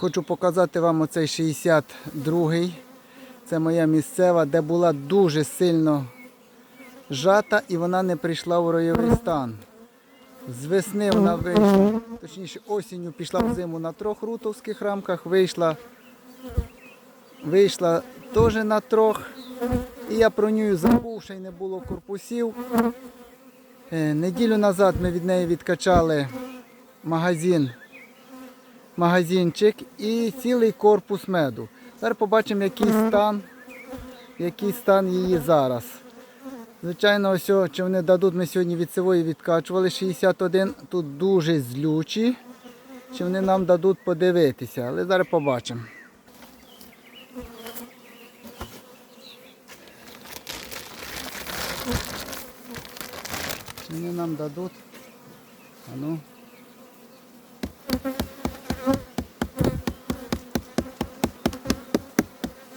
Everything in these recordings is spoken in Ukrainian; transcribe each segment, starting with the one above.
Хочу показати вам оцей 62-й. Це моя місцева, де була дуже сильно жата і вона не прийшла в ройовий стан. З весни вона вийшла, точніше осінню пішла в зиму на трьох рутовських рамках, вийшла, вийшла теж на трьох. І я про нього забув, ще й не було корпусів. Е, Неділю назад ми від неї відкачали магазин, магазинчик і цілий корпус меду. Зараз побачимо, який стан, який стан її зараз. Звичайно, ось, чи вони дадуть, ми сьогодні від сивої відкачували 61, тут дуже злючі. Чи вони нам дадуть подивитися, але зараз побачимо. Чи вони нам дадуть? А ну.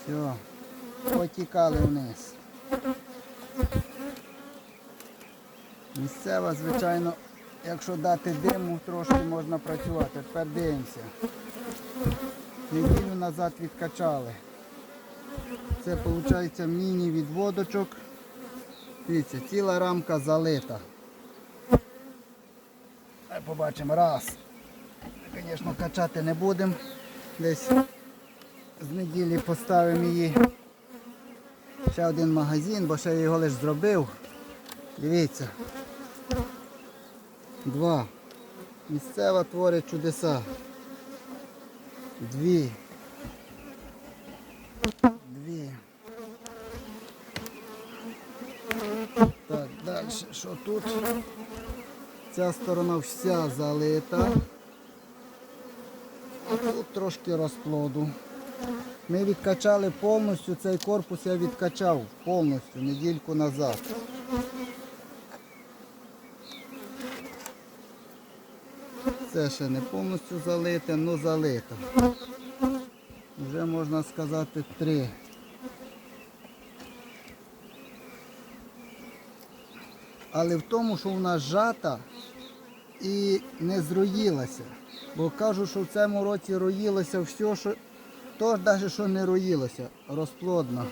Все, потікали вниз. Місцева, звичайно, якщо дати диму, трошки можна працювати. Тепер дивимося. Неділю назад відкачали. Це виходить міні-відводочок. Дивіться, ціла рамка залита. Побачимо раз. Звісно, качати не будемо. Десь з неділі поставимо її. Ще один магазин, бо ще я його лише зробив. Дивіться. Два. Місцева творить чудеса. Дві. Дві. Так, далі. Що тут? Ця сторона вся залита. А тут трошки розплоду. Ми відкачали повністю, цей корпус я відкачав повністю недільку назад. Це ще не повністю залите, але залито. Вже можна сказати три. Але в тому, що вона зжата і не зроїлася. Бо кажуть, що в цьому році роїлося все, що то навіть що не роїлося, розплодно.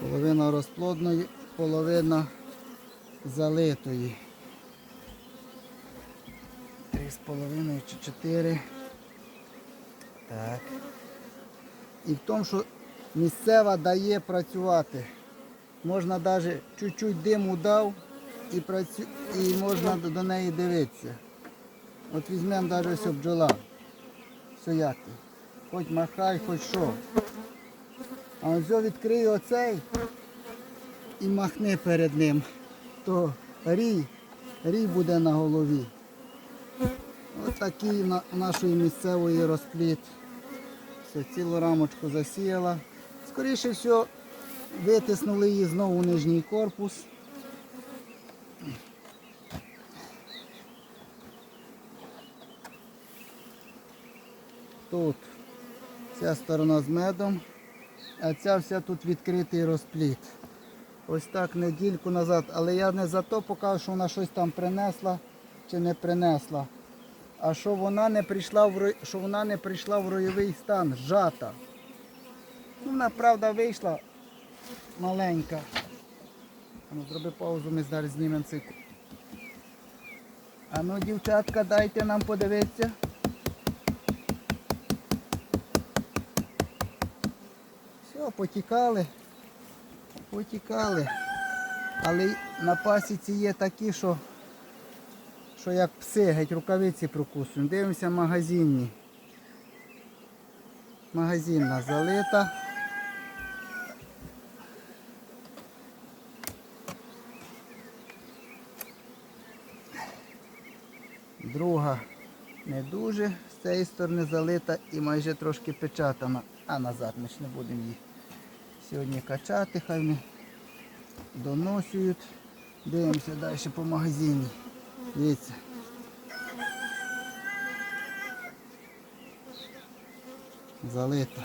Половина розплодної, половина залитої. Три з половиною чи чотири. Так. І в тому, що місцева дає працювати. Можна навіть чуть-чуть диму дав і, працю... і можна до неї дивитися. От візьмемо навіть ось бджола. Все. Хоч махай, хоч що. А ось відкрию оцей і махни перед ним, то рій, рій буде на голові. Ось такий на нашої місцевої розпліт. Все, цілу рамочку засіяла. Скоріше всього, витиснули її знову нижній корпус. Тут ця сторона з медом, а ця вся тут відкритий розпліт. Ось так недільку назад, але я не за то показав, що вона щось там принесла чи не принесла. А що вона не прийшла в що вона не прийшла в ройовий стан, зжата. Ну, вона правда вийшла маленька. Ну, зроби паузу, ми зараз знімемо цей. ку- А ну, дівчатка, дайте нам подивитися. Все, потікали. Потікали. Але на пасіці є такі, що, що як пси, геть рукавиці прокусують. Дивимося магазинні. Магазинна залита. Друга не дуже, з цієї сторони залита і майже трошки печатана. А назад ми ж не будемо її сьогодні качати, хай вони доносюють. Дивимося далі по магазині. Дивіться. Залита.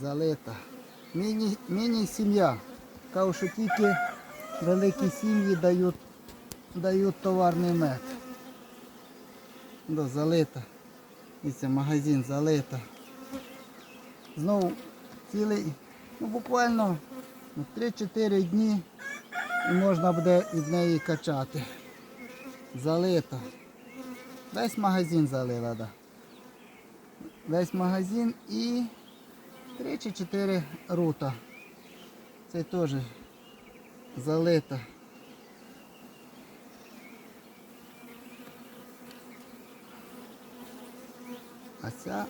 Залита. Міні, міні-сім'я. Кажу, що тільки великі сім'ї дають, дають товарний мед. Да, залита. Дивіться, магазин залита. Знову цілий, ну буквально ну, 3-4 дні і можна буде від неї качати. Залита. Весь магазин залила, да. Весь магазин і 3 чи 4 рута. Це теж залита. А ця,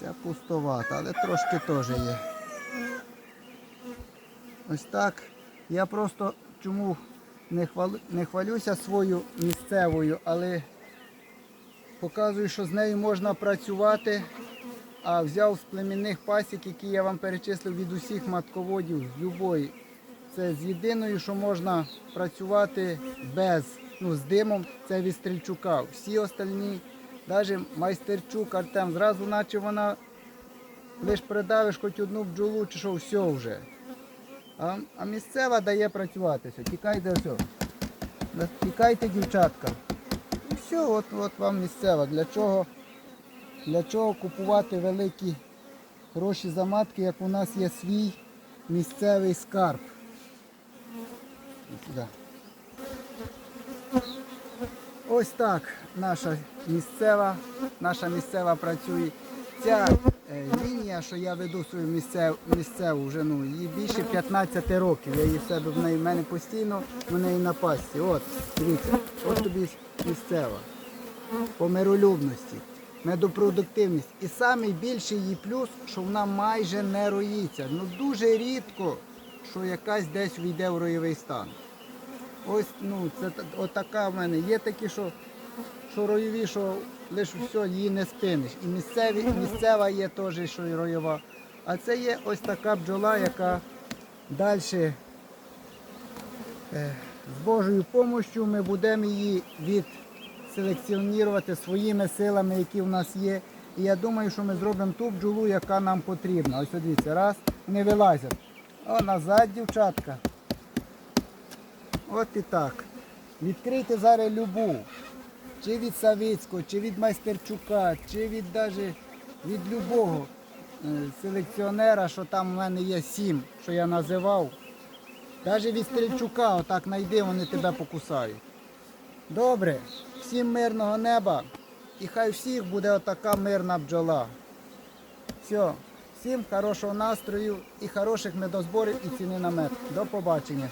ця пустовата, але трошки теж є. Ось так. Я просто чому не, хвалю, не хвалюся свою місцевою, але показую, що з нею можна працювати. А взяв з племінних пасік, які я вам перечислив від усіх матководів, любої. Це з єдиною, що можна працювати без, ну, з димом, це від Стрільчука. Всі остальні, навіть майстерчук, Артем, зразу наче вона лиш придавиш хоч одну бджолу, чи що, все вже. А, а місцева дає працювати. Все. Тікайте все. Тікайте, дівчатка. І все, от, от вам місцева. Для чого, для чого купувати великі гроші за матки, як у нас є свій місцевий скарб. Ось так наша місцева, наша місцева працює. Ця е, лінія, що я веду свою місцеву, місцеву вже ну, їй більше 15 років. Я її в себе в неї в мене постійно, в неї на пасті. От, дивіться, от тобі місцева. По миролюбності, медопродуктивність. І найбільший її плюс, що вона майже не роїться. Ну дуже рідко, що якась десь війде в роєвий стан. Ось ну, це отака в мене. Є такі, що, що роєві, що лише все, її не спиниш. І місцеві, місцева є теж, що і роєва. А це є ось така бджола, яка далі е, з Божою допомогою ми будемо її відселекціонувати своїми силами, які в нас є. І я думаю, що ми зробимо ту бджолу, яка нам потрібна. Ось дивіться, раз, вони вилазять. О, назад, дівчатка. От і так. Відкрийте зараз любу. Чи від Савицького, чи від Майстерчука, чи від даже від любого е, селекціонера, що там в мене є сім, що я називав. Навіть від Стрільчука, отак найди, вони тебе покусають. Добре, всім мирного неба і хай всіх буде отака мирна бджола. Все, всім хорошого настрою і хороших медозборів і ціни на мед. До побачення.